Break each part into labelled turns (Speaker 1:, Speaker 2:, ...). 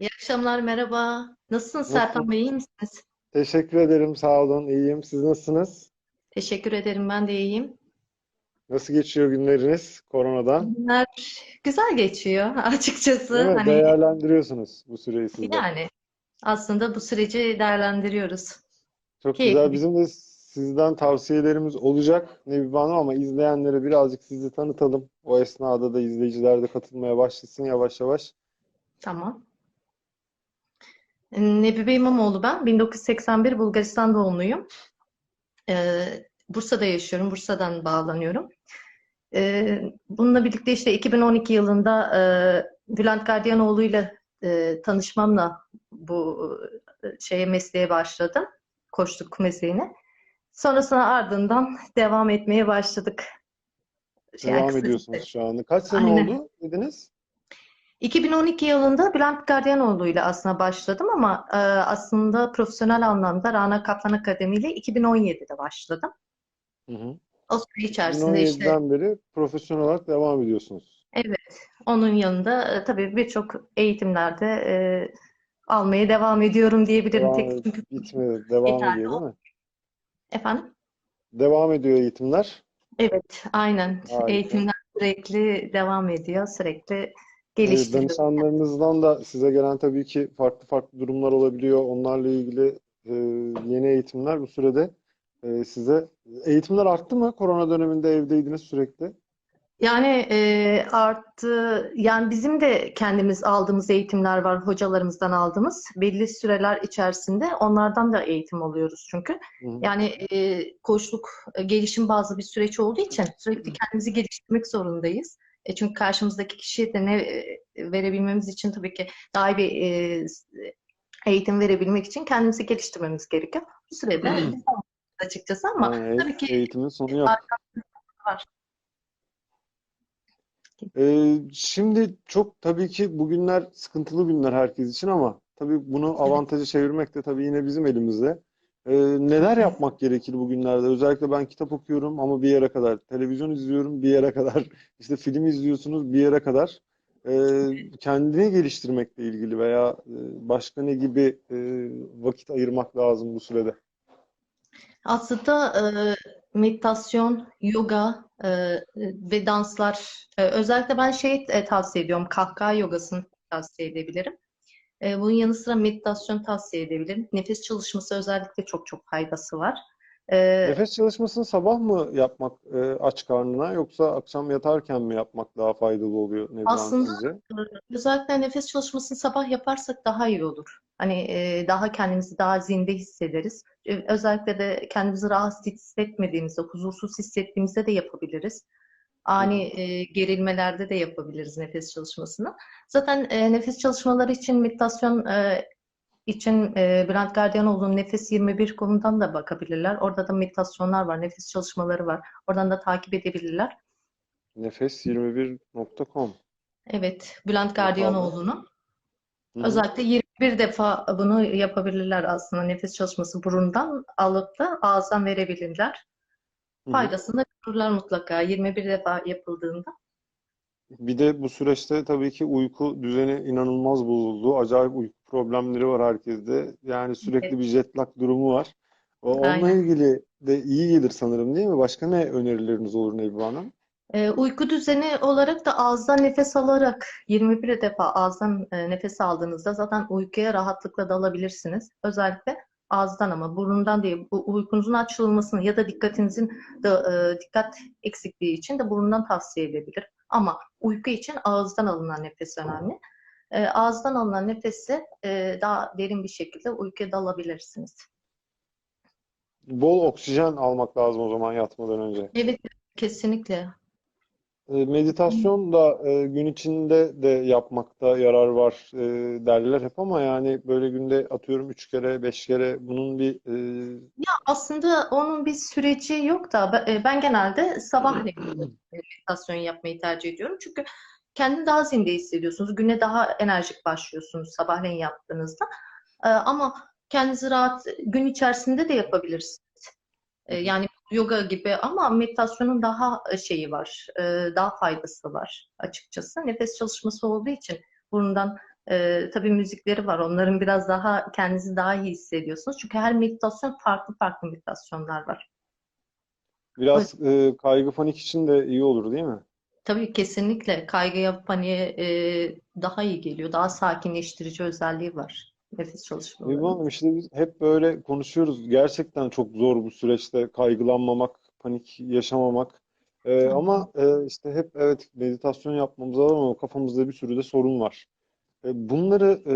Speaker 1: İyi akşamlar, merhaba. Nasılsınız
Speaker 2: Nasıl?
Speaker 1: Serkan Bey, iyi misiniz?
Speaker 2: Teşekkür ederim, sağ olun, iyiyim. Siz nasılsınız?
Speaker 1: Teşekkür ederim, ben de iyiyim.
Speaker 2: Nasıl geçiyor günleriniz koronadan?
Speaker 1: Günler güzel geçiyor açıkçası.
Speaker 2: Değil mi?
Speaker 1: Hani
Speaker 2: Değerlendiriyorsunuz bu süreyi siz de.
Speaker 1: yani aslında bu süreci değerlendiriyoruz.
Speaker 2: Çok
Speaker 1: Keyifli
Speaker 2: güzel. Bizim de sizden tavsiyelerimiz olacak Nebibe Hanım ama izleyenlere birazcık sizi tanıtalım. O esnada da izleyiciler de katılmaya başlasın yavaş yavaş.
Speaker 1: Tamam. Nebibe İmamoğlu ben. 1981 Bulgaristan doğumluyum. Ee, Bursa'da yaşıyorum. Bursa'dan bağlanıyorum. Ee, bununla birlikte işte 2012 yılında e, Bülent Gardiyanoğlu'yla e, tanışmamla bu e, şeye mesleğe başladım. Koçluk mesleğine. Sonrasında ardından devam etmeye başladık. Şey,
Speaker 2: Devam
Speaker 1: kısa
Speaker 2: ediyorsunuz şu anda. Kaç sene
Speaker 1: Aynen.
Speaker 2: oldu dediniz?
Speaker 1: 2012 yılında Bülent Gardiyanoğlu ile aslında başladım ama e, aslında profesyonel anlamda Rana Kaplan Akademi ile 2017'de başladım.
Speaker 2: Hı hı.
Speaker 1: O süre içerisinde işte
Speaker 2: 2017'den beri profesyonel olarak devam ediyorsunuz.
Speaker 1: evet onun yanında e, tabii birçok eğitimlerde e, almaya devam ediyorum diyebilirim.
Speaker 2: Devam
Speaker 1: Tek çünkü
Speaker 2: bitmedi, devam ediyor değil
Speaker 1: o.
Speaker 2: mi?
Speaker 1: Efendim?
Speaker 2: Devam ediyor eğitimler.
Speaker 1: Evet, aynen.
Speaker 2: Harika.
Speaker 1: Eğitimler sürekli devam ediyor, sürekli
Speaker 2: Evet,
Speaker 1: geliştiriliyor.
Speaker 2: danışanlarınızdan da size gelen tabii ki farklı farklı durumlar olabiliyor. Onlarla ilgili e, yeni eğitimler bu sürede e, size eğitimler arttı mı? Korona döneminde evdeydiniz sürekli.
Speaker 1: Yani e, arttı. Yani bizim de kendimiz aldığımız eğitimler var, hocalarımızdan aldığımız. Belli süreler içerisinde onlardan da eğitim alıyoruz çünkü.
Speaker 2: Hı hı.
Speaker 1: Yani e, koçluk e, gelişim bazlı bir süreç olduğu için sürekli kendimizi geliştirmek zorundayız. E, çünkü karşımızdaki kişiye de ne e, verebilmemiz için tabii ki daha iyi bir e, eğitim verebilmek için kendimizi geliştirmemiz gerekiyor. Bu sürede açıkçası ama
Speaker 2: Yani
Speaker 1: tabii ki
Speaker 2: eğitimin sonu yok.
Speaker 1: var.
Speaker 2: E, şimdi çok tabii ki bugünler sıkıntılı günler herkes için ama tabii bunu avantaja çevirmek de tabii yine bizim elimizde. E, neler yapmak gerekir bugünlerde? Özellikle ben kitap okuyorum ama bir yere kadar, televizyon izliyorum bir yere kadar, işte film izliyorsunuz bir yere kadar. E, kendini geliştirmekle ilgili veya e, başka ne gibi e, vakit ayırmak lazım bu sürede?
Speaker 1: Aslında e, meditasyon, yoga e, ve danslar, e, özellikle ben şey e, tavsiye ediyorum, kahkaha yogasını tavsiye edebilirim. E, bunun yanı sıra meditasyon tavsiye edebilirim. Nefes çalışması özellikle çok çok faydası var. E,
Speaker 2: Nefes çalışmasını sabah mı yapmak e, aç karnına yoksa akşam yatarken mi yapmak daha faydalı oluyor Hanım
Speaker 1: aslında
Speaker 2: sizce?
Speaker 1: e, özellikle nefes çalışmasını sabah yaparsak daha iyi olur. Hani e, daha kendimizi daha zinde hissederiz. E, özellikle de kendimizi rahatsız hissetmediğimizde, huzursuz hissettiğimizde de yapabiliriz. Ani e, gerilmelerde de yapabiliriz nefes çalışmasını. Zaten e, nefes çalışmaları için meditasyon e, için e, Bülent Gardiyanoğlu'nun Nefes 21 konudan da bakabilirler. Orada da meditasyonlar var, nefes çalışmaları var. Oradan da takip edebilirler.
Speaker 2: Nefes21.com
Speaker 1: Evet, Bülent. Gardiyanoğlu'nun. Özellikle 21 defa bunu yapabilirler aslında. Nefes çalışması burundan alıp da ağızdan verebilirler. Faydasını da görürler mutlaka 21 defa yapıldığında.
Speaker 2: Bir de bu süreçte tabii ki uyku düzeni inanılmaz bozuldu. Acayip uyku problemleri var herkeste. Yani sürekli bir jet lag durumu var. O- Onunla
Speaker 1: Aynen.
Speaker 2: ilgili de iyi gelir sanırım değil mi? Başka ne önerileriniz olur Nebibe Hanım?
Speaker 1: Ee, uyku düzeni olarak da ağızdan nefes alarak 21 defa ağızdan e, nefes aldığınızda zaten uykuya rahatlıkla dalabilirsiniz. Özellikle ağızdan ama burundan değil. Bu uykunuzun açılmasını ya da dikkatinizin da e, dikkat eksikliği için de burundan tavsiye edebilir. Ama uyku için ağızdan alınan nefes önemli. E, ağızdan alınan nefesi e, daha derin bir şekilde uykuya dalabilirsiniz.
Speaker 2: Bol oksijen almak lazım o zaman yatmadan önce.
Speaker 1: Evet, kesinlikle.
Speaker 2: E, Meditasyon da e, gün içinde de yapmakta yarar var e, derler hep ama yani böyle günde atıyorum üç kere beş kere bunun bir e,
Speaker 1: Ya aslında onun bir süreci yok da ben, e, ben genelde sabahleyin meditasyon yapmayı tercih ediyorum. Çünkü kendini daha zinde hissediyorsunuz. Güne daha enerjik başlıyorsunuz sabahleyin yaptığınızda. E, Ama kendinizi rahat gün içerisinde de yapabilirsiniz. E, Yani yoga gibi ama meditasyonun daha e, şeyi var, e, daha faydası var açıkçası. Nefes çalışması olduğu için burundan Ee, tabii müzikleri var. Onların biraz daha kendinizi daha iyi hissediyorsunuz. Çünkü her meditasyon farklı farklı meditasyonlar var.
Speaker 2: Biraz e, kaygı panik için de iyi olur değil mi?
Speaker 1: Tabii kesinlikle kaygıya, paniğe e, daha iyi geliyor. Daha sakinleştirici özelliği var nefes
Speaker 2: Duygu
Speaker 1: çalışmalarının.
Speaker 2: Hanım işte biz hep böyle konuşuyoruz. Gerçekten çok zor bu süreçte kaygılanmamak, panik yaşamamak. Ee, ama e, işte hep evet meditasyon yapmamız lazım ama kafamızda bir sürü de sorun var. E, bunları e,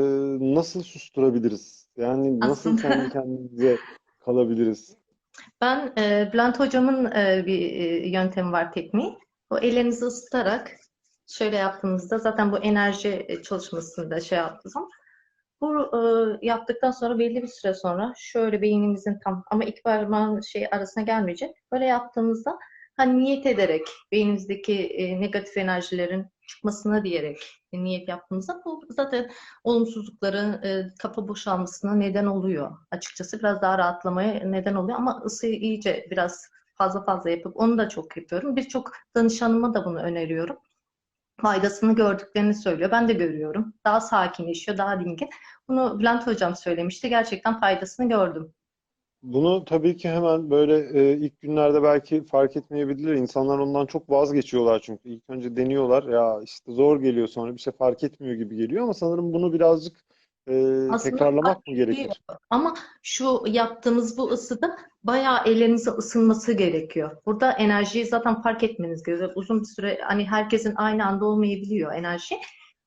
Speaker 2: nasıl susturabiliriz? Yani nasıl
Speaker 1: Aslında
Speaker 2: kendi kendimize kalabiliriz?
Speaker 1: ben e, Bülent hocamın e, bir e, yöntemi var tekniği. O ellerinizi ısıtarak şöyle yaptığınızda zaten bu enerji e, çalışmasında şey yaptığınız zaman bu e, yaptıktan sonra belli bir süre sonra şöyle beynimizin tam ama iki parmağın şey arasına gelmeyecek. Böyle yaptığımızda hani niyet ederek beynimizdeki e, negatif enerjilerin çıkmasına diyerek e, niyet yaptığımızda bu zaten olumsuzlukların e, kafa boşalmasına neden oluyor. Açıkçası biraz daha rahatlamaya neden oluyor ama ısıyı iyice biraz fazla fazla yapıp onu da çok yapıyorum. Birçok danışanıma da bunu öneriyorum. Faydasını gördüklerini söylüyor. Ben de görüyorum. Daha sakinleşiyor, daha dingin. Bunu Bülent Hocam söylemişti. Gerçekten faydasını gördüm.
Speaker 2: Bunu tabii ki hemen böyle e, ilk günlerde belki fark etmeyebilirler. İnsanlar ondan çok vazgeçiyorlar çünkü. İlk önce deniyorlar. Ya işte zor geliyor sonra bir şey fark etmiyor gibi geliyor ama sanırım bunu birazcık e,
Speaker 1: Aslında
Speaker 2: tekrarlamak mı
Speaker 1: ediyor.
Speaker 2: gerekir?
Speaker 1: Ama şu yaptığımız bu ısıda bayağı ellerinize ısınması gerekiyor. Burada enerjiyi zaten fark etmeniz gerekiyor. Uzun bir süre hani herkesin aynı anda olmayabiliyor enerji.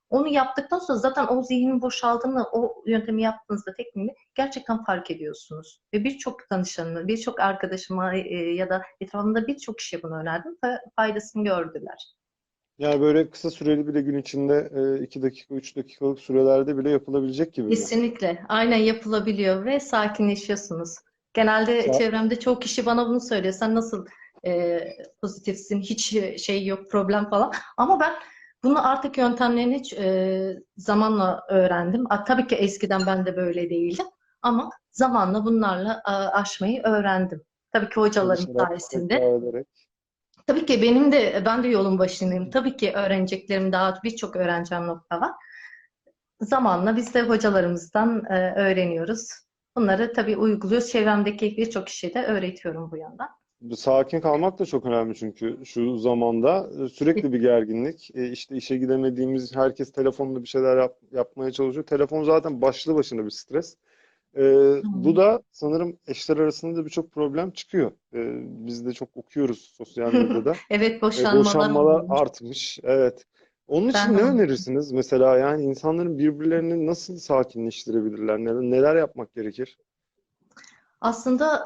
Speaker 1: Onu yaptıktan sonra zaten o zihnin boşaldığını, o yöntemi yaptığınızda tekniğini gerçekten fark ediyorsunuz. Ve birçok danışanıma, birçok arkadaşıma e, ya da etrafımda birçok kişiye bunu önerdim. Fa- Faydasını gördüler.
Speaker 2: Yani böyle kısa süreli bile gün içinde e, 2 dakika, 3 dakikalık sürelerde bile yapılabilecek gibi?
Speaker 1: Kesinlikle. Aynen yapılabiliyor ve sakinleşiyorsunuz. Genelde
Speaker 2: Sa-
Speaker 1: çevremde çoğu kişi bana bunu söylüyor. Sen nasıl e, pozitifsin, hiç şey yok, problem falan. Ama ben bunu artık yöntemlerini e, zamanla öğrendim. A, tabii ki eskiden ben de böyle değildim. Ama zamanla bunlarla a, aşmayı öğrendim. Tabii ki hocalarım
Speaker 2: Çalışarak,
Speaker 1: sayesinde. Tabii ki benim de ben de yolun başındayım. Tabii ki öğreneceklerim daha birçok öğreneceğim nokta var. Zamanla biz de hocalarımızdan e, öğreniyoruz. Bunları tabii uyguluyoruz. Çevremdeki birçok kişiye de öğretiyorum bu yandan.
Speaker 2: Sakin kalmak da çok önemli çünkü şu zamanda e, sürekli bir gerginlik. E, işte işe gidemediğimiz herkes telefonla bir şeyler yap- yapmaya çalışıyor. Telefon zaten başlı başına bir stres. E, bu da sanırım eşler arasında da birçok problem çıkıyor. E, biz de çok okuyoruz sosyal medyada.
Speaker 1: Evet
Speaker 2: E,
Speaker 1: boşanmalar
Speaker 2: boşanmalar
Speaker 1: olmuş.
Speaker 2: artmış. Evet. Onun
Speaker 1: Ben
Speaker 2: için
Speaker 1: de
Speaker 2: ne önerirsiniz? Mesela yani insanların birbirlerini nasıl sakinleştirebilirler? Neler, neler yapmak gerekir?
Speaker 1: Aslında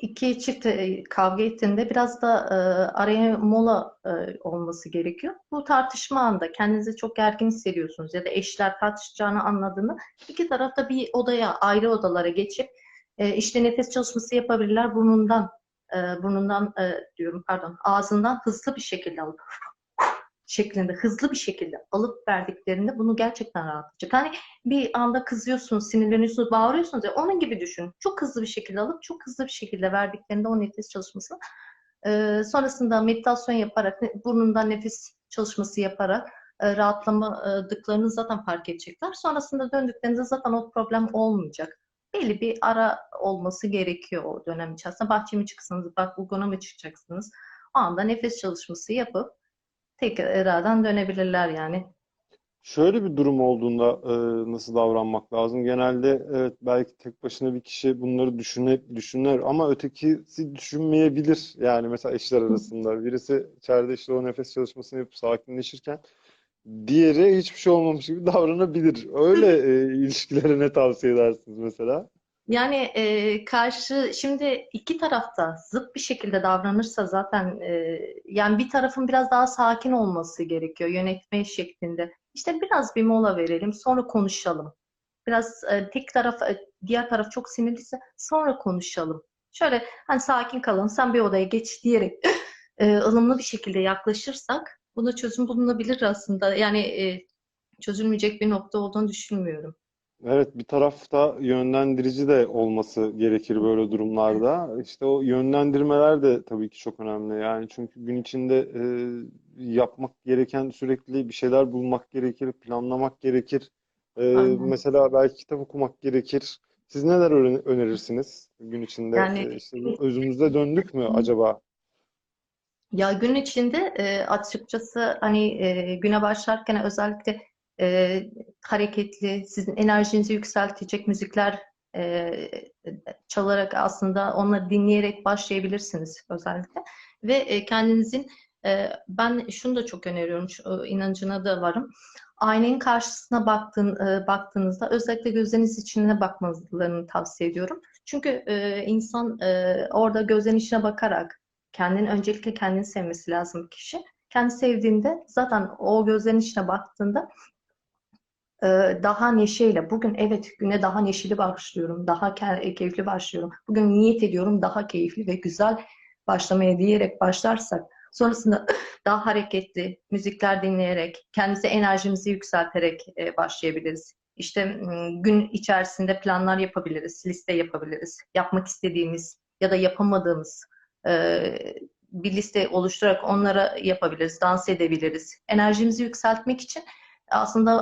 Speaker 1: iki çift kavga ettiğinde biraz da araya mola olması gerekiyor. Bu tartışma anda kendinizi çok gergin hissediyorsunuz ya da eşler tartışacağını anladığını iki tarafta bir odaya, ayrı odalara geçip işte nefes çalışması yapabilirler. Burnundan, burnundan diyorum pardon, ağzından hızlı bir şekilde alıp şeklinde hızlı bir şekilde alıp verdiklerinde bunu gerçekten rahatlatacak. Hani bir anda kızıyorsunuz, sinirleniyorsunuz, bağırıyorsunuz ya onun gibi düşün. Çok hızlı bir şekilde alıp çok hızlı bir şekilde verdiklerinde o nefes çalışması. Ee, sonrasında meditasyon yaparak, burnundan nefes çalışması yaparak e, rahatlamadıklarını zaten fark edecekler. Sonrasında döndüklerinde zaten o problem olmayacak. Belli bir ara olması gerekiyor o dönem içerisinde. Bahçeye mi çıksanız, bak balkona mı çıkacaksınız? O anda nefes çalışması yapıp tekrardan dönebilirler yani.
Speaker 2: Şöyle bir durum olduğunda e, nasıl davranmak lazım? Genelde evet belki tek başına bir kişi bunları düşüne, düşünür ama ötekisi düşünmeyebilir. Yani mesela eşler arasında birisi içeride işte o nefes çalışmasını yapıp sakinleşirken diğeri hiçbir şey olmamış gibi davranabilir. Öyle e, ilişkilere ne tavsiye edersiniz mesela?
Speaker 1: Yani e, karşı şimdi iki tarafta zıt bir şekilde davranırsa zaten e, yani bir tarafın biraz daha sakin olması gerekiyor yönetme şeklinde. İşte biraz bir mola verelim, sonra konuşalım. Biraz e, tek taraf, diğer taraf çok sinirliyse sonra konuşalım. Şöyle hani sakin kalalım, sen bir odaya geç diyerek e, ılımlı bir şekilde yaklaşırsak buna çözüm bulunabilir aslında. Yani e, çözülmeyecek bir nokta olduğunu düşünmüyorum.
Speaker 2: Evet, bir tarafta yönlendirici de olması gerekir böyle durumlarda. İşte o yönlendirmeler de tabii ki çok önemli. Yani çünkü gün içinde e, yapmak gereken sürekli bir şeyler bulmak gerekir, planlamak gerekir.
Speaker 1: Aynen.
Speaker 2: mesela belki kitap okumak gerekir. Siz neler öne- önerirsiniz gün içinde?
Speaker 1: Yani
Speaker 2: Ee, işte özümüzde döndük mü acaba?
Speaker 1: Ya gün içinde e, açıkçası hani e, güne başlarken özellikle e, hareketli, sizin enerjinizi yükseltecek müzikler e, çalarak aslında onları dinleyerek başlayabilirsiniz özellikle. Ve e, kendinizin e, ben şunu da çok öneriyorum, şu, inancına da varım. Aynanın karşısına baktığın, e, baktığınızda özellikle gözleriniz içine bakmalarını tavsiye ediyorum. Çünkü e, insan e, orada gözlerin içine bakarak Kendini öncelikle kendini sevmesi lazım kişi. Kendi sevdiğinde zaten o gözlerin içine baktığında e, daha neşeyle bugün evet güne daha neşeli başlıyorum, daha ke- keyifli başlıyorum. Bugün niyet ediyorum daha keyifli ve güzel başlamaya diyerek başlarsak sonrasında daha hareketli müzikler dinleyerek kendimize enerjimizi yükselterek e, başlayabiliriz. İşte gün içerisinde planlar yapabiliriz, liste yapabiliriz. Yapmak istediğimiz ya da yapamadığımız e, bir liste oluşturarak onlara yapabiliriz, dans edebiliriz. Enerjimizi yükseltmek için aslında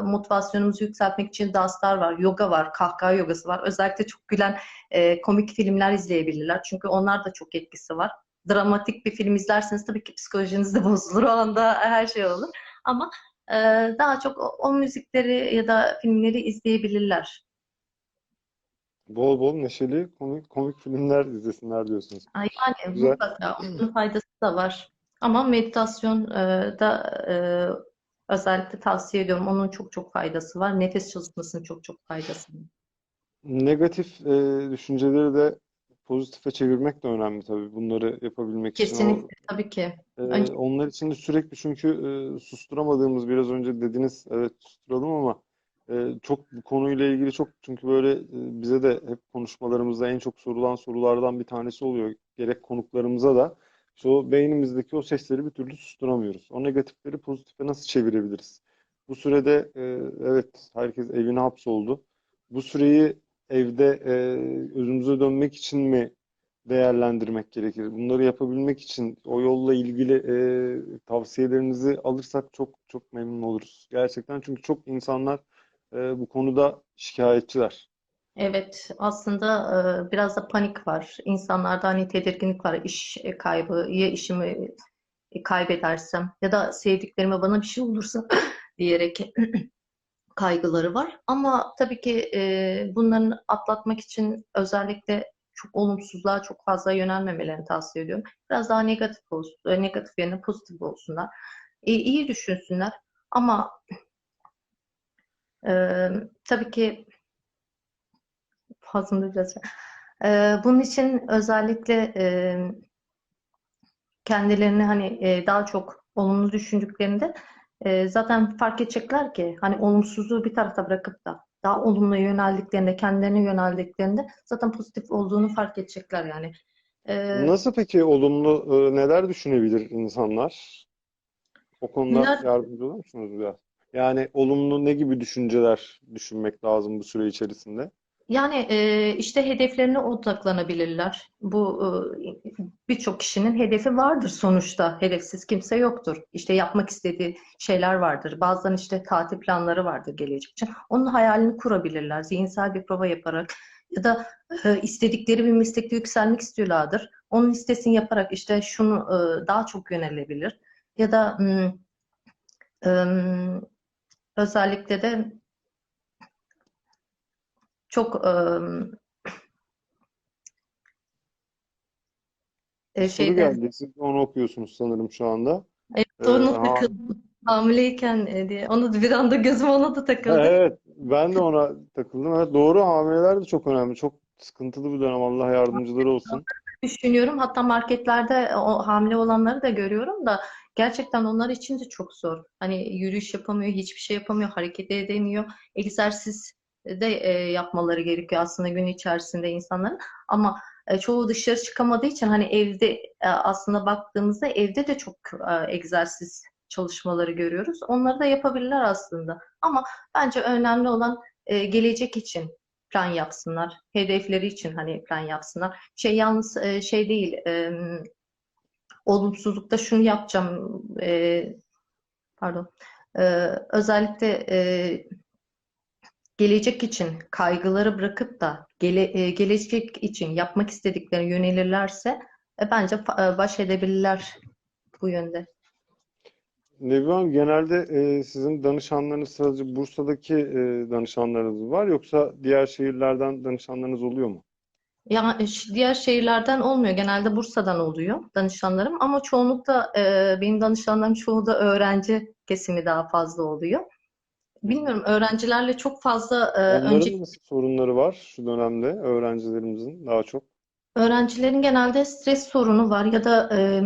Speaker 1: e, motivasyonumuzu yükseltmek için danslar var, yoga var, kahkaha yogası var. Özellikle çok gülen e, komik filmler izleyebilirler. Çünkü onlar da çok etkisi var. Dramatik bir film izlerseniz tabii ki psikolojiniz de bozulur. O anda her şey olur. Ama e, daha çok o, o müzikleri ya da filmleri izleyebilirler.
Speaker 2: Bol bol neşeli komik komik filmler izlesinler diyorsunuz.
Speaker 1: Ay, Yani
Speaker 2: Güzel.
Speaker 1: mutlaka onun faydası da var. Ama meditasyon e, da e, özellikle tavsiye ediyorum. Onun çok çok faydası var. Nefes çalışmasının çok çok faydası var.
Speaker 2: Negatif e, düşünceleri de pozitife çevirmek de önemli tabii. Bunları yapabilmek için o
Speaker 1: Kesinlikle tabii ki.
Speaker 2: Ee,
Speaker 1: Önce
Speaker 2: onlar için de sürekli çünkü e, susturamadığımız biraz önce dediniz evet susturalım ama e, çok bu konuyla ilgili çok çünkü böyle e, bize de hep konuşmalarımızda en çok sorulan sorulardan bir tanesi oluyor. Gerek konuklarımıza da işte o beynimizdeki o sesleri bir türlü susturamıyoruz. O negatifleri pozitife nasıl çevirebiliriz? Bu sürede e, evet herkes evine hapsoldu. Bu süreyi evde e, özümüze dönmek için mi değerlendirmek gerekir. Bunları yapabilmek için o yolla ilgili e, tavsiyelerinizi alırsak çok çok memnun oluruz. Gerçekten çünkü çok insanlar e, bu konuda şikayetçiler.
Speaker 1: Evet aslında e, biraz da panik var. İnsanlarda hani tedirginlik var. İş kaybı, ya işimi kaybedersem ya da sevdiklerime bana bir şey olursa diyerek kaygıları var. Ama tabii ki e, bunların atlatmak için özellikle çok olumsuzluğa çok fazla yönelmemelerini tavsiye ediyorum. Biraz daha negatif olsun, e, negatif yerine pozitif olsunlar. E, iyi düşünsünler. Ama e, tabii ki fazla biraz. E, bunun için özellikle e, kendilerini hani e, daha çok olumlu düşündüklerinde e, zaten fark edecekler ki hani olumsuzluğu bir tarafa bırakıp da daha olumlu yöneldiklerinde, kendilerine yöneldiklerinde zaten pozitif olduğunu fark edecekler yani. E,
Speaker 2: Nasıl peki olumlu e, neler düşünebilir insanlar? O konuda
Speaker 1: neler
Speaker 2: yardımcı olur musunuz biraz? Yani olumlu ne gibi düşünceler düşünmek lazım bu süre içerisinde?
Speaker 1: Yani e, işte hedeflerine odaklanabilirler. Bu e, birçok kişinin hedefi vardır sonuçta. Hedefsiz kimse yoktur. İşte yapmak istediği şeyler vardır. Bazen işte tatil planları vardır gelecek için. Onun hayalini kurabilirler. Zihinsel bir prova yaparak ya da e, istedikleri bir meslekte yükselmek istiyorlardır. Onun listesini yaparak işte şunu e, daha çok yönelebilir. Ya da em, özellikle de çok e, şeyde
Speaker 2: geldi. Siz onu okuyorsunuz sanırım şu anda.
Speaker 1: Evet, onu
Speaker 2: ha,
Speaker 1: takıldım. Hamileyken e, diye. Onu bir anda gözüm ona da takıldı.
Speaker 2: evet ben de ona takıldım. Evet doğru hamileler de çok önemli. Çok sıkıntılı bir dönem. Allah yardımcıları olsun.
Speaker 1: Düşünüyorum. Hatta marketlerde o hamile olanları da görüyorum da gerçekten onlar için de çok zor. Hani yürüyüş yapamıyor, hiçbir şey yapamıyor, hareket edemiyor. Egzersiz de e, yapmaları gerekiyor aslında gün içerisinde insanların. Ama e, çoğu dışarı çıkamadığı için hani evde e, aslında baktığımızda evde de çok e, egzersiz çalışmaları görüyoruz. Onları da yapabilirler aslında. Ama bence önemli olan e, gelecek için plan yapsınlar. Hedefleri için hani plan yapsınlar. Şey yalnız e, şey değil, e, olumsuzlukta şunu yapacağım, e, pardon, e, özellikle e, gelecek için kaygıları bırakıp da gele- e, gelecek için yapmak istediklerine yönelirlerse e, bence e, baş edebilirler bu yönde.
Speaker 2: Nevi Hanım, genelde e, sizin danışanlarınız sadece Bursa'daki e, danışanlarınız var yoksa diğer şehirlerden danışanlarınız oluyor mu?
Speaker 1: Ya e, diğer şehirlerden olmuyor. Genelde Bursa'dan oluyor danışanlarım ama çoğunlukla e, benim danışanlarım çoğu da öğrenci kesimi daha fazla oluyor. Bilmiyorum öğrencilerle çok fazla e,
Speaker 2: Onların
Speaker 1: önce
Speaker 2: nasıl sorunları var şu dönemde öğrencilerimizin daha çok?
Speaker 1: öğrencilerin genelde stres sorunu var ya da e,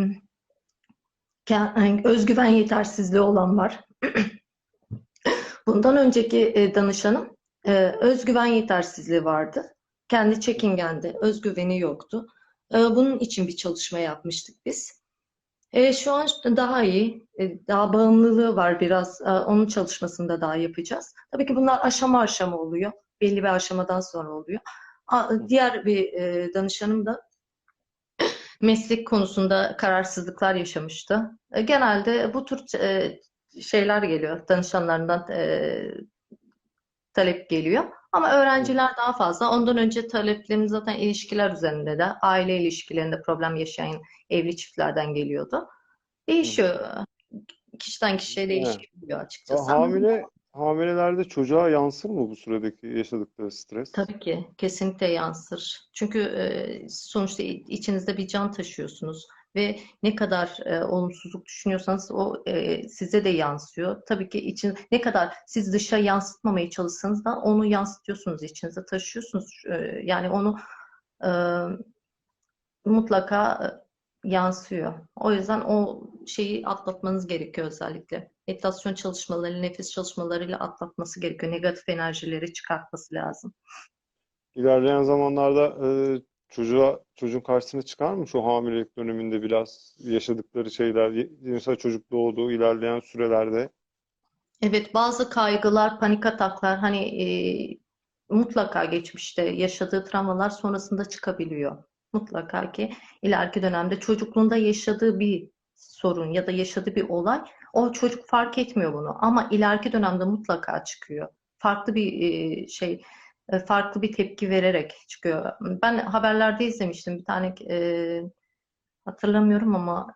Speaker 1: ke- özgüven yetersizliği olan var. Bundan önceki e, danışanım e, özgüven yetersizliği vardı. Kendi çekingendi, özgüveni yoktu. E, bunun için bir çalışma yapmıştık biz. E, şu an daha iyi, e, daha bağımlılığı var biraz. E, onun çalışmasını da daha yapacağız. Tabii ki bunlar aşama aşama oluyor. Belli bir aşamadan sonra oluyor. A- diğer bir e, danışanım da meslek konusunda kararsızlıklar yaşamıştı. E, Genelde bu tür e, şeyler geliyor, danışanlarından e, talep geliyor. Ama öğrenciler daha fazla. Ondan önce taleplerimiz zaten ilişkiler üzerinde de, aile ilişkilerinde problem yaşayan evli çiftlerden geliyordu. Değişiyor. Kişiden kişiye değişebiliyor açıkçası.
Speaker 2: Hamile hamilelerde çocuğa yansır mı bu süredeki yaşadıkları stres?
Speaker 1: Tabii ki kesinlikle yansır. Çünkü sonuçta içinizde bir can taşıyorsunuz ve ne kadar e, olumsuzluk düşünüyorsanız o e, size de yansıyor. Tabii ki için ne kadar siz dışa yansıtmamaya çalışsanız da onu yansıtıyorsunuz, içinize taşıyorsunuz. E, yani onu e, mutlaka e, yansıyor. O yüzden o şeyi atlatmanız gerekiyor özellikle. Meditasyon çalışmaları, nefes çalışmalarıyla atlatması gerekiyor. Negatif enerjileri çıkartması lazım.
Speaker 2: İlerleyen zamanlarda e, çocuğa çocuğun karşısına çıkar mı şu hamilelik döneminde biraz yaşadıkları şeyler, mesela çocuk doğduğu ilerleyen sürelerde
Speaker 1: Evet, bazı kaygılar, panik ataklar hani e, mutlaka geçmişte yaşadığı travmalar sonrasında çıkabiliyor. Mutlaka ki ileriki dönemde çocukluğunda yaşadığı bir sorun ya da yaşadığı bir olay o çocuk fark etmiyor bunu ama ileriki dönemde mutlaka çıkıyor. Farklı bir e, şey, farklı bir tepki vererek çıkıyor. Ben haberlerde izlemiştim bir tane e, hatırlamıyorum ama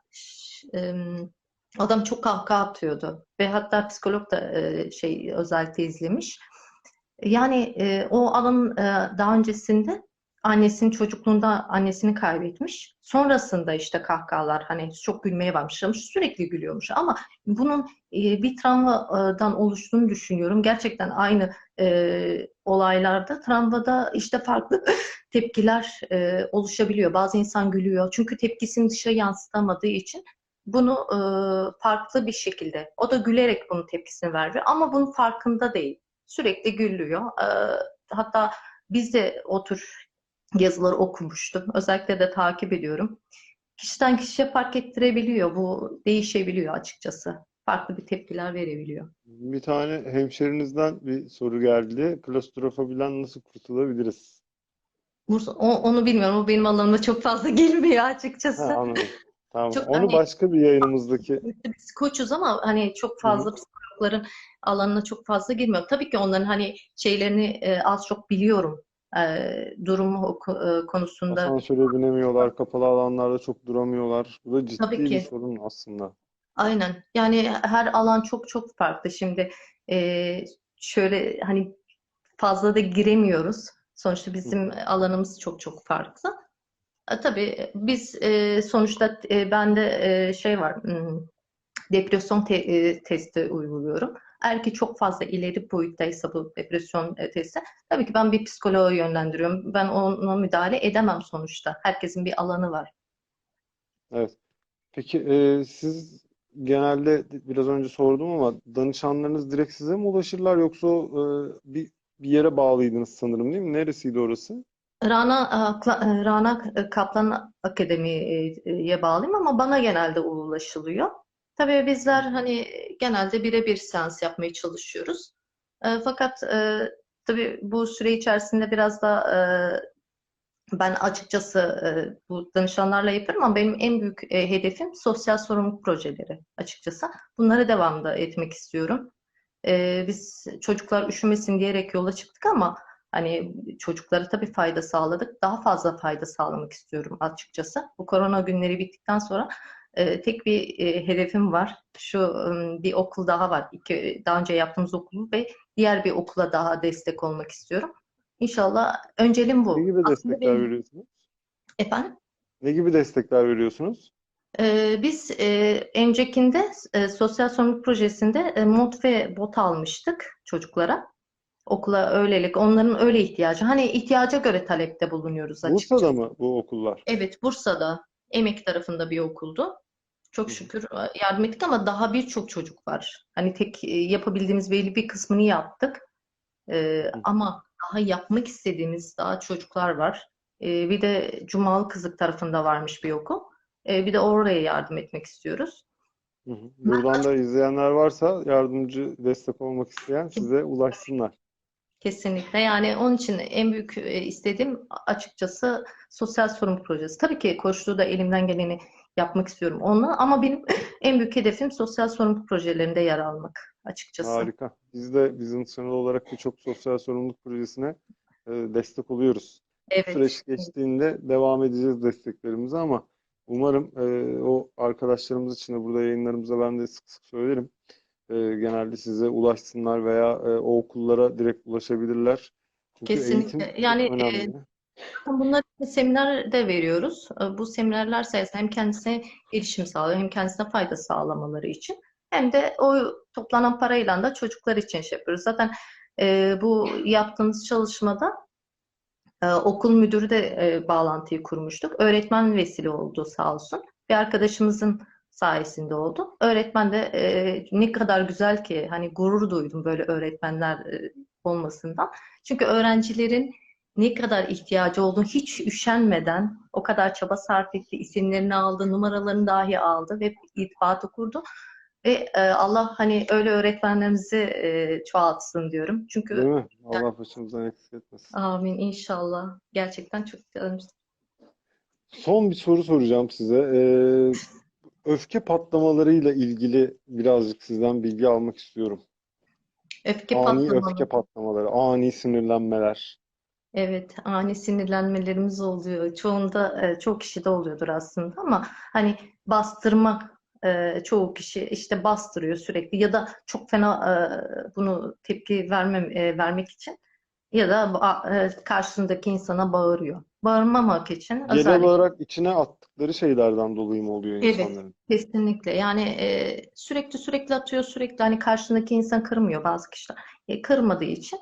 Speaker 1: em, adam çok kahkaha atıyordu ve hatta psikolog da e, şey özellikle izlemiş. Yani e, o alanın e, daha öncesinde annesinin çocukluğunda annesini kaybetmiş. Sonrasında işte kahkahalar hani çok gülmeye başlamış. Sürekli gülüyormuş ama bunun e, bir travmadan oluştuğunu düşünüyorum. Gerçekten aynı e, olaylarda travmada işte farklı tepkiler e, oluşabiliyor. Bazı insan gülüyor. Çünkü tepkisini dışa yansıtamadığı için bunu farklı bir şekilde o da gülerek bunun tepkisini veriyor ama bunun farkında değil. Sürekli gülüyor. Hatta biz de o yazıları okumuştum. Özellikle de takip ediyorum. Kişiden kişiye fark ettirebiliyor. Bu değişebiliyor açıkçası. Farklı bir tepkiler verebiliyor.
Speaker 2: bir tane hemşerinizden bir soru geldi. Klostrofobiden nasıl kurtulabiliriz?
Speaker 1: Onu bilmiyorum. O benim alanıma çok fazla girmiyor
Speaker 2: Ha,
Speaker 1: açıkçası.
Speaker 2: anladım. Tamam.
Speaker 1: Çok
Speaker 2: Onu
Speaker 1: hani
Speaker 2: başka bir yayınımızdaki
Speaker 1: biz koçuz ama hani çok
Speaker 2: hı.
Speaker 1: fazla psikologların alanına çok fazla girmiyorum. Tabii ki onların hani şeylerini e, az çok biliyorum. E, durumu e, konusunda.
Speaker 2: asansöre binemiyorlar, kapalı alanlarda çok duramıyorlar. Bu da ciddi
Speaker 1: Tabii
Speaker 2: bir
Speaker 1: ki.
Speaker 2: sorun aslında.
Speaker 1: Aynen. Yani her alan çok çok farklı. Şimdi e, şöyle hani fazla da giremiyoruz. Sonuçta bizim
Speaker 2: hı.
Speaker 1: alanımız çok çok farklı. E, tabii biz e, sonuçta e, bende e, şey var. hmm, depresyon te- e, testi uyguluyorum. Eğer ki çok fazla ileri boyuttaysa bu depresyon e, testi, tabii ki ben bir psikoloğa yönlendiriyorum. Ben ona müdahale edemem sonuçta. Herkesin bir alanı var.
Speaker 2: Evet. Peki e, siz genelde biraz önce sordum ama danışanlarınız direkt size mi ulaşırlar yoksa e, bir bir yere bağlıydınız sanırım değil mi? Neresiydi orası?
Speaker 1: Rana, e, e, Rana Kaplan Akademi'ye bağlıyım ama bana genelde ulaşılıyor. Tabii bizler hani genelde birebir seans yapmaya çalışıyoruz. E, fakat e, tabii bu süre içerisinde biraz da e, ben açıkçası e, bu danışanlarla yapıyorum ama benim en büyük e, hedefim sosyal sorumluluk projeleri açıkçası. Bunları devamlı etmek istiyorum. Ee, biz çocuklar üşümesin diyerek yola çıktık ama hani çocuklara tabii fayda sağladık. Daha fazla fayda sağlamak istiyorum açıkçası. Bu korona günleri bittikten sonra e, tek bir e, hedefim var. Şu e, bir okul daha var. İki, daha önce yaptığımız okul ve diğer bir okula daha destek olmak istiyorum. İnşallah önceliğim bu.
Speaker 2: Ne gibi
Speaker 1: Aslında
Speaker 2: destekler
Speaker 1: benim-
Speaker 2: veriyorsunuz?
Speaker 1: Efendim?
Speaker 2: Ne gibi destekler veriyorsunuz?
Speaker 1: Ee, biz e, öncekinde e, sosyal sorumluluk projesinde e, mont ve bot almıştık çocuklara. Okula öylelik, onların öyle ihtiyacı. Hani ihtiyaca göre talepte bulunuyoruz açıkçası.
Speaker 2: Bursa'da mı bu okullar?
Speaker 1: Evet, Bursa'da, Emek tarafında bir okuldu. Çok şükür yardım ettik ama daha birçok çocuk var. Hani tek yapabildiğimiz belli bir kısmını yaptık. E,
Speaker 2: Hı.
Speaker 1: ama daha yapmak istediğimiz daha çocuklar var. E, bir de Cumalı Kızık tarafında varmış bir okul. E, bir de oraya yardım etmek istiyoruz.
Speaker 2: Hı hı. Buradan da izleyenler varsa yardımcı destek olmak isteyen size ulaşsınlar.
Speaker 1: Kesinlikle. Yani onun için en büyük istediğim açıkçası sosyal sorumluluk projesi. Tabii ki koştuğu da elimden geleni yapmak istiyorum onunla ama benim en büyük hedefim sosyal sorumluluk projelerinde yer almak açıkçası.
Speaker 2: Harika. Biz de bizim sınıf olarak birçok sosyal sorumluluk projesine e, destek oluyoruz.
Speaker 1: Evet.
Speaker 2: Süreç geçtiğinde devam edeceğiz desteklerimize ama umarım e, o arkadaşlarımız için de burada yayınlarımızda ben de sık sık söylerim. E, genelde size ulaşsınlar veya e, o okullara direkt ulaşabilirler. Çünkü
Speaker 1: Kesinlikle. Yani,
Speaker 2: önemli.
Speaker 1: Bunları seminer de veriyoruz. E, Bu seminerler sayesinde hem kendisine erişim sağlıyor hem kendisine fayda sağlamaları için hem de o toplanan parayla da çocuklar için şey yapıyoruz. Zaten e, bu yaptığımız çalışmada e, okul müdürü de e, bağlantıyı kurmuştuk. Öğretmen vesile oldu sağ olsun. Bir arkadaşımızın sayesinde oldu. Öğretmen de e, ne kadar güzel ki hani gurur duydum böyle öğretmenler e, olmasından. Çünkü öğrencilerin ne kadar ihtiyacı olduğunu hiç üşenmeden o kadar çaba sarf etti. isimlerini aldı, numaralarını dahi aldı ve irtibatı kurdu. Ve e, Allah hani öyle öğretmenlerimizi e, çoğaltsın diyorum. Çünkü
Speaker 2: Değil mi? Allah başımızdan eksik etmesin.
Speaker 1: amin inşallah. Gerçekten çok güzel.
Speaker 2: Son bir soru soracağım size. Ee, öfke patlamalarıyla ilgili birazcık sizden bilgi almak istiyorum.
Speaker 1: Öfke
Speaker 2: Ani
Speaker 1: patlamaları.
Speaker 2: öfke patlamaları, ani sinirlenmeler.
Speaker 1: Evet, ani sinirlenmelerimiz oluyor. Çoğunda, e, çoğu kişide oluyordur aslında ama hani bastırmak e, çoğu kişi işte bastırıyor sürekli ya da çok fena e, bunu tepki vermem, e, vermek için ya da e, karşısındaki insana bağırıyor. Bağırmamak için
Speaker 2: Genel
Speaker 1: özellikle
Speaker 2: olarak içine attıkları şeylerden dolayı mı oluyor
Speaker 1: Evet.
Speaker 2: insanların?
Speaker 1: kesinlikle yani e, sürekli sürekli atıyor sürekli hani karşısındaki insan kırmıyor bazı kişiler. E, kırmadığı için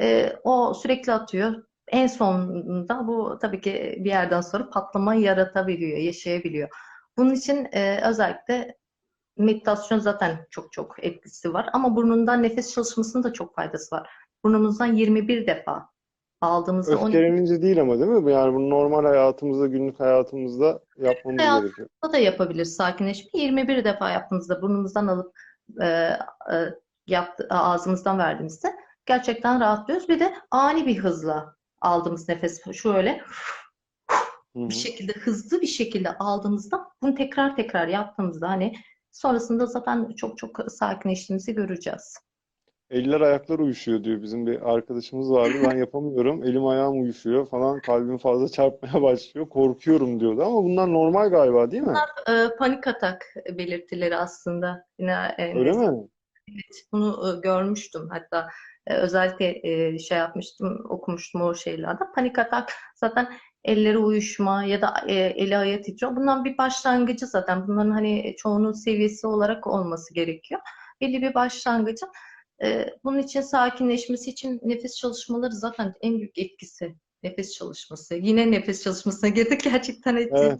Speaker 1: e, o sürekli atıyor. En sonunda bu tabii ki bir yerden sonra patlama yaratabiliyor, yaşayabiliyor. Bunun için e, özellikle meditasyon zaten çok çok etkisi var ama burnundan nefes çalışmasının da çok faydası var. Burnumuzdan 21 defa aldığımızda 12
Speaker 2: Öfkelenince değil ama değil mi? Yani bunu normal hayatımızda, günlük hayatımızda yapmamız gerekiyor.
Speaker 1: da yapabilir sakinleşme. 21 defa yaptığımızda burnumuzdan alıp e, e, yaptı, ağzımızdan verdiğimizde gerçekten rahatlıyoruz. Bir de ani bir hızla aldığımız nefes şöyle bir şekilde hızlı bir şekilde aldığımızda bunu tekrar tekrar yaptığımızda hani sonrasında zaten çok çok sakinleştiğimizi göreceğiz.
Speaker 2: Eller ayaklar uyuşuyor diyor. Bizim bir arkadaşımız vardı. Ben yapamıyorum. Elim ayağım uyuşuyor falan. Kalbim fazla çarpmaya başlıyor. Korkuyorum diyordu. Ama bunlar normal galiba değil mi?
Speaker 1: E, panik atak belirtileri aslında yine e,
Speaker 2: Öyle mi?
Speaker 1: Evet, bunu e, görmüştüm. Hatta e, özellikle e, şey yapmıştım, okumuştum o şeylerde. Panik atak zaten elleri uyuşma ya da e, eli ayağı titriyor. Bundan bir başlangıcı zaten. Bunların hani çoğunun seviyesi olarak olması gerekiyor. Belli bir başlangıcı. E, bunun için sakinleşmesi için nefes çalışmaları zaten en büyük etkisi. Nefes çalışması. Yine nefes çalışmasına girdik gerçekten etkili.
Speaker 2: Evet.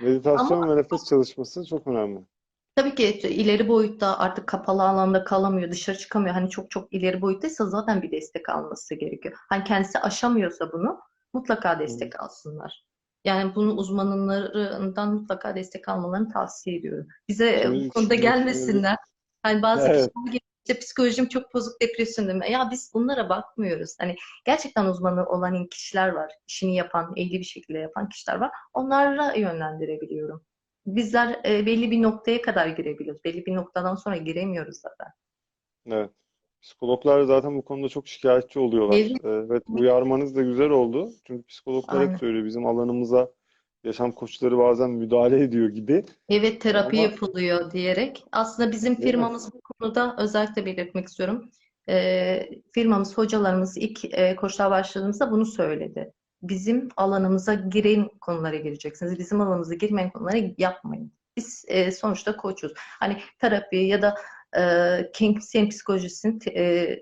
Speaker 2: Meditasyon ve nefes çalışması çok önemli.
Speaker 1: Tabii ki ileri boyutta artık kapalı alanda kalamıyor, dışarı çıkamıyor. Hani çok çok ileri boyuttaysa zaten bir destek alması gerekiyor. Hani kendisi aşamıyorsa bunu mutlaka destek alsınlar. Yani bunu uzmanlarından mutlaka destek almalarını tavsiye ediyorum. Bize
Speaker 2: Şimdi
Speaker 1: bu konuda gelmesinler. Hani bazı
Speaker 2: Evet.
Speaker 1: kişiler işte psikolojim çok bozuk, depresyondayım. Ya biz bunlara bakmıyoruz. Hani gerçekten uzmanı olan kişiler var. işini yapan, ehli bir şekilde yapan kişiler var. Onlara yönlendirebiliyorum. Bizler e, belli bir noktaya kadar girebiliyoruz. Belli bir noktadan sonra giremiyoruz zaten.
Speaker 2: Evet. Psikologlar zaten bu konuda çok şikayetçi oluyorlar.
Speaker 1: Evet.
Speaker 2: Ee, Evet, uyarmanız da güzel oldu. Çünkü psikologlar hep
Speaker 1: Aynen.
Speaker 2: söylüyor bizim alanımıza yaşam koçları bazen müdahale ediyor gibi.
Speaker 1: Evet terapi
Speaker 2: Ama
Speaker 1: yapılıyor diyerek. Aslında bizim firmamız bu konuda özellikle belirtmek istiyorum. Ee, firmamız, hocalarımız ilk e, koçluğa başladığımızda bunu söyledi. Bizim alanımıza giren konulara gireceksiniz. Bizim alanımıza girmeyen konuları yapmayın. Biz e, sonuçta koçuz. Hani terapi ya da e, kimsenin psikolojisini e,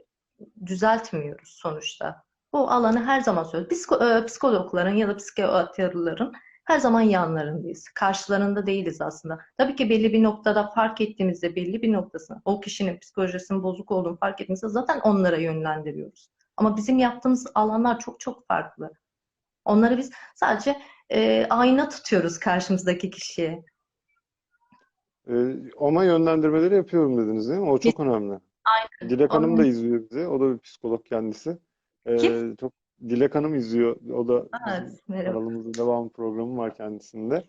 Speaker 1: düzeltmiyoruz sonuçta. Bu alanı her zaman söylüyoruz. Psiko- e, psikologların ya da psikiyatrların her zaman yanlarındayız. Karşılarında değiliz aslında. Tabii ki belli bir noktada fark ettiğimizde belli bir noktasını, o kişinin psikolojisinin bozuk olduğunu fark ettiğimizde zaten onlara yönlendiriyoruz. Ama bizim yaptığımız alanlar çok çok farklı. Onları biz sadece e, ayna tutuyoruz karşımızdaki kişiye.
Speaker 2: Ee, ama yönlendirmeleri yapıyorum dediniz değil mi? O çok önemli.
Speaker 1: Aynen.
Speaker 2: Dilek Hanım da
Speaker 1: Onun,
Speaker 2: izliyor bizi. O da bir psikolog kendisi.
Speaker 1: kim?
Speaker 2: Ee, çok Dilek Hanım izliyor. O da
Speaker 1: Evet,
Speaker 2: kanalımızda devam programı var kendisinde.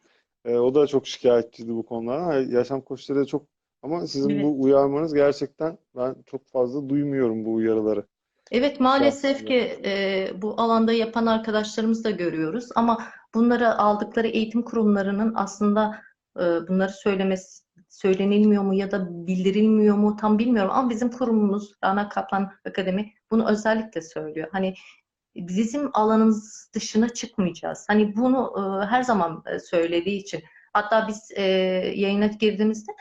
Speaker 2: Ee, o da çok şikayetçiydi bu konulardan. Ha, Yaşam koçları da çok ama sizin
Speaker 1: Evet.
Speaker 2: bu uyarmanız gerçekten ben çok fazla duymuyorum bu uyarıları
Speaker 1: Evet maalesef ki e, bu alanda yapan arkadaşlarımızı da görüyoruz ama bunları aldıkları eğitim kurumlarının aslında e, bunları söylemesi söylenilmiyor mu ya da bildirilmiyor mu tam bilmiyorum ama bizim kurumumuz Rana Kaplan Akademi bunu özellikle söylüyor. Hani bizim alanımız dışına çıkmayacağız. Hani bunu e, her zaman e, söylediği için hatta biz e, yayına girdiğimizde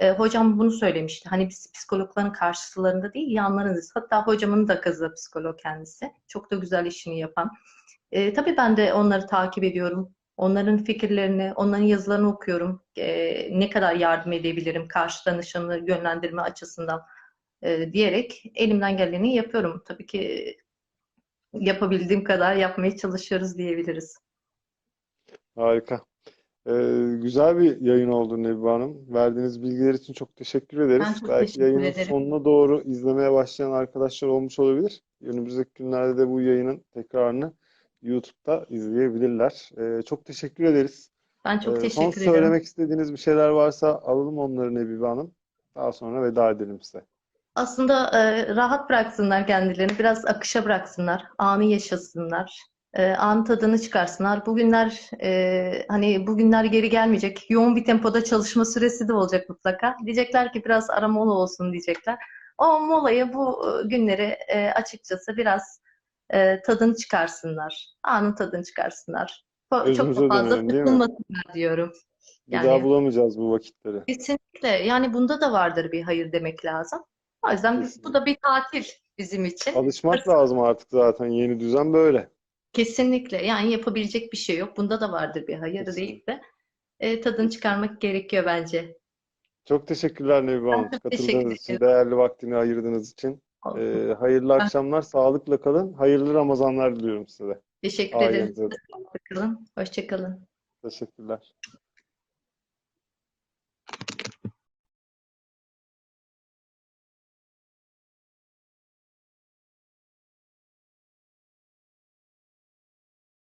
Speaker 1: e, hocam bunu söylemişti. Hani biz psikologların karşılarında değil, yanlarındayız. Hatta hocamın da kızı psikolog kendisi. Çok da güzel işini yapan. E, tabii ben de onları takip ediyorum. Onların fikirlerini, onların yazılarını okuyorum. E, ne kadar yardım edebilirim karşı danışanı yönlendirme açısından e, diyerek elimden geleni yapıyorum. Tabii ki yapabildiğim kadar yapmaya çalışıyoruz diyebiliriz.
Speaker 2: Harika. Ee, güzel bir yayın oldu Nebibe Hanım. Verdiğiniz bilgiler için çok teşekkür
Speaker 1: Ben
Speaker 2: ederiz.
Speaker 1: çok
Speaker 2: Belki
Speaker 1: teşekkür
Speaker 2: yayının
Speaker 1: ederim.
Speaker 2: sonuna doğru izlemeye başlayan arkadaşlar olmuş olabilir. Önümüzdeki günlerde de bu yayının tekrarını YouTube'da izleyebilirler. Ee, çok teşekkür ederiz.
Speaker 1: Ben çok
Speaker 2: Ee, son
Speaker 1: teşekkür ederim.
Speaker 2: söylemek istediğiniz bir şeyler varsa alalım onları Nebibe Hanım. Daha sonra veda edelim size.
Speaker 1: Aslında e, rahat bıraksınlar kendilerini, biraz akışa bıraksınlar, anı yaşasınlar, e, anın tadını çıkarsınlar. Bugünler e, hani bugünler geri gelmeyecek, yoğun bir tempoda çalışma süresi de olacak mutlaka. Diyecekler ki biraz ara mola olsun diyecekler. O molayı bu e, günleri e, açıkçası biraz e, tadını çıkarsınlar, anın tadını çıkarsınlar. Çok da
Speaker 2: Özümüze
Speaker 1: fazla
Speaker 2: dönelim
Speaker 1: sıkılmasınlar diyorum.
Speaker 2: Bir daha
Speaker 1: Yani
Speaker 2: bulamayacağız bu vakitleri.
Speaker 1: Kesinlikle. Yani bunda da vardır bir hayır demek lazım. O yüzden biz, bu da bir tatil bizim için.
Speaker 2: Alışmak lazım artık zaten. Yeni düzen böyle.
Speaker 1: Kesinlikle. Yani yapabilecek bir şey yok. Bunda da vardır bir hayır
Speaker 2: Kesinlikle.
Speaker 1: deyip de e, tadını çıkarmak gerekiyor bence.
Speaker 2: Çok teşekkürler
Speaker 1: Ben
Speaker 2: Hanım. Katıldığınız için, değerli vaktini ayırdığınız için. Ee, hayırlı akşamlar, sağlıkla kalın. Hayırlı Ramazanlar diliyorum size.
Speaker 1: teşekkür ederim. Sağlıkla kalın. Hoşça kalın.
Speaker 2: Teşekkürler.